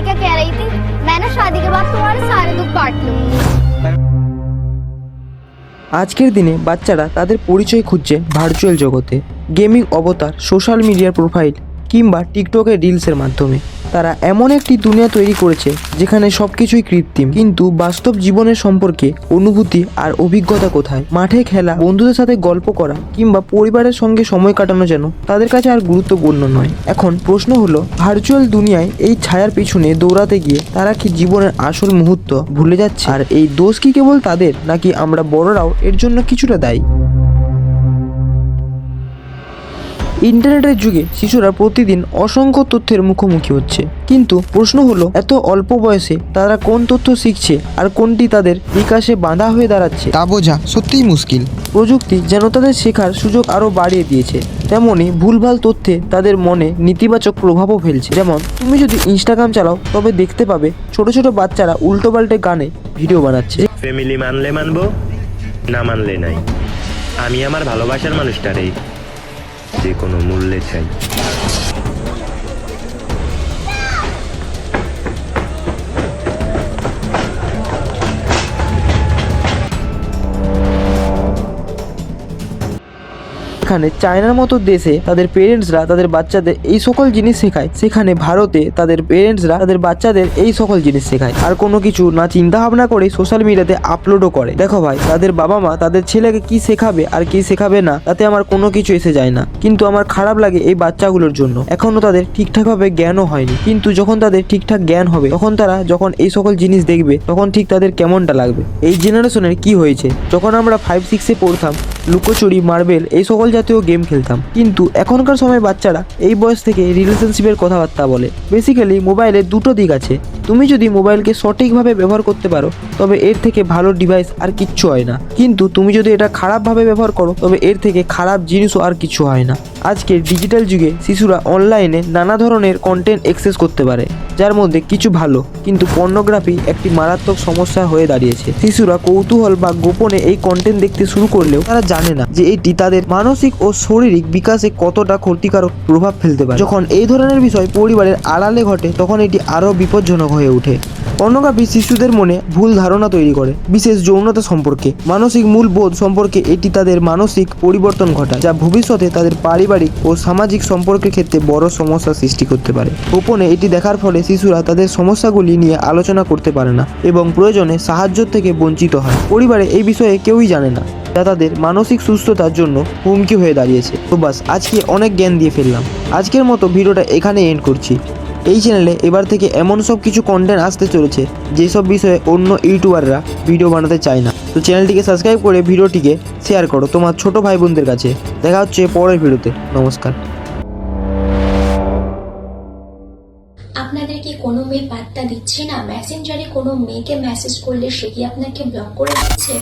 मैं क्या कह रही थी मैं ना शादी के बाद तुम्हारे सारे दुख बांट लूंगी আজকের দিনে বাচ্চারা তাদের পরিচয় খুঁজছে ভার্চুয়াল জগতে গেমিং অবতার সোশ্যাল মিডিয়ার প্রোফাইল কিংবা টিকটকের রিলসের মাধ্যমে। তারা এমন একটি দুনিয়া তৈরি করেছে, যেখানে সব কিছুই কৃত্রিম। কিন্তু বাস্তব জীবনের সম্পর্কে অনুভূতি আর অভিজ্ঞতা কোথায়? মাঠে খেলা, বন্ধুদের সাথে গল্প করা, কিংবা পরিবারের সঙ্গে সময় কাটানো যেন তাদের কাছে আর গুরুত্বপূর্ণ নয়। এখন প্রশ্ন হলো, ভার্চুয়াল দুনিয়ায় এই ছায়ার পিছনে দৌড়াতে গিয়ে তারা কি জীবনের আসল মুহূর্ত ভুলে যাচ্ছে? আর এই দোষ কি কেবল তাদের, নাকি আমরা বড়রাও এর জন্য কিছুটা দায়ী? ইন্টারনেটের যুগে শিশুরা প্রতিদিন অসংখ্য তথ্যের মুখোমুখি হচ্ছে। কিন্তু প্রশ্ন হলো এত অল্প বয়সে তারা কোন তথ্য শিখছে আর কোনটি তাদের বিকাশে বাধা হয়ে দাঁড়াচ্ছে? তা বোঝা সত্যিই মুশকিল। প্রযুক্তি যেন তাদের শেখার সুযোগ আরও বাড়িয়ে দিয়েছে তেমনই ভুলভাল তথ্যে তাদের মনে নেতিবাচক প্রভাবও ফেলছে। যেমন তুমি যদি ইনস্টাগ্রাম চালাও তবে দেখতে পাবে ছোট ছোট বাচ্চারা উল্টোপাল্টে গানে ভিডিও বানাচ্ছে। ফ্যামিলি মানলে মানবো না মানলে নাই। আমি আমার ভালোবাসার মানুষটারে যে কোনো মূল্যে চাই। এখানে চায়নার মতো দেশে তাদের পেরেন্টসরা তাদের বাচ্চাদের এই সকল জিনিস শেখায়, সেখানে ভারতে তাদের পেরেন্টসরা তাদের বাচ্চাদের এই সকল জিনিস শেখায়। আর কোনো কিছু না চিন্তা ভাবনা করে সোশ্যাল মিডিয়াতে আপলোডও করে। দেখো ভাই, তাদের বাবা মা তাদের ছেলেকে কি শেখাবে আর কি শেখাবে না, তাতে আমার কোনো কিছু এসে যায় না। কিন্তু আমার খারাপ লাগে এই বাচ্চাগুলোর জন্য। এখনও তাদের ঠিকঠাকভাবে জ্ঞানও হয়নি। কিন্তু যখন তাদের ঠিকঠাক জ্ঞান হবে, তখন তারা যখন এই সকল জিনিস দেখবে, তখন ঠিক তাদের কেমনটা লাগবে। এই জেনারেশনের কি হয়েছে? যখন আমরা ফাইভ সিক্সে পড়তাম লুকোচুরি, মার্বেল এই সকল জাতীয় গেম খেলতাম। কিন্তু এখনকার সময় বাচ্চারা এই বয়স থেকে রিলেশনশিপের কথাবার্তা বলে। বেসিক্যালি মোবাইলের দুটো দিক আছে। তুমি যদি মোবাইলকে সঠিকভাবে ব্যবহার করতে পারো, তবে এর থেকে ভালো ডিভাইস আর কিচ্ছু হয় না। কিন্তু তুমি যদি এটা খারাপভাবে ব্যবহার করো, তবে এর থেকে খারাপ জিনিসও আর কিছু হয় না। আজকের ডিজিটাল যুগে শিশুরা অনলাইনে নানা ধরনের কন্টেন্ট অ্যাক্সেস করতে পারে, যার মধ্যে কিছু ভালো, কিন্তু পর্নোগ্রাফি একটি মারাত্মক সমস্যা হয়ে দাঁড়িয়েছে। শিশুরা কৌতূহল বা গোপনে এই কন্টেন্ট দেখতে শুরু করলেও তারা জানে না যে এটি তাদের মানসিক ও শারীরিক বিকাশে কতটা ক্ষতিকারক প্রভাব ফেলতে পারে। যখন এই ধরনের বিষয় পরিবারের আড়ালে ঘটে, তখন এটি আরও বিপজ্জনক হয়ে ওঠে। পর্নোগ্রাফি শিশুদের মনে ভুল ধারণা তৈরি করে, বিশেষ যৌনতা সম্পর্কে। মানসিক মূল বোধ সম্পর্কে এটি তাদের মানসিক পরিবর্তন ঘটায়, যা ভবিষ্যতে তাদের পারিবারিক ও সামাজিক সম্পর্কের ক্ষেত্রে বড় সমস্যা সৃষ্টি করতে পারে। গোপনে এটি দেখার ফলে শিশুরা তাদের সমস্যাগুলি নিয়ে আলোচনা করতে পারে না এবং প্রয়োজনে সাহায্য থেকে বঞ্চিত হয়। পরিবারে এই বিষয়ে কেউই জানে না, যা তাদের মানসিক সুস্থতার জন্য হুমকি হয়ে দাঁড়িয়েছে। তো বাস, আজকে অনেক জ্ঞান দিয়ে ফেললাম। আজকের মতো ভিডিওটা এখানে এন্ড করছি। এই চ্যানেলে এবার থেকে এমন সব কিছু কন্টেন্ট আসতে চলেছে, যেসব বিষয়ে অন্য ইউটিউবাররা ভিডিও বানাতে চায় না। তো চ্যানেলটিকে সাবস্ক্রাইব করে ভিডিওটিকে শেয়ার করো তোমার ছোট ভাই বোনদের কাছে। দেখা হচ্ছে পরের ভিডিওতে নমস্কার। আপনাদের কি কোনো মেয়ে পাত্তা দিচ্ছে না? মেসেঞ্জারে কোনো মেয়েকে মেসেজ করলে সে কি আপনাকে ব্লক করে দিচ্ছে?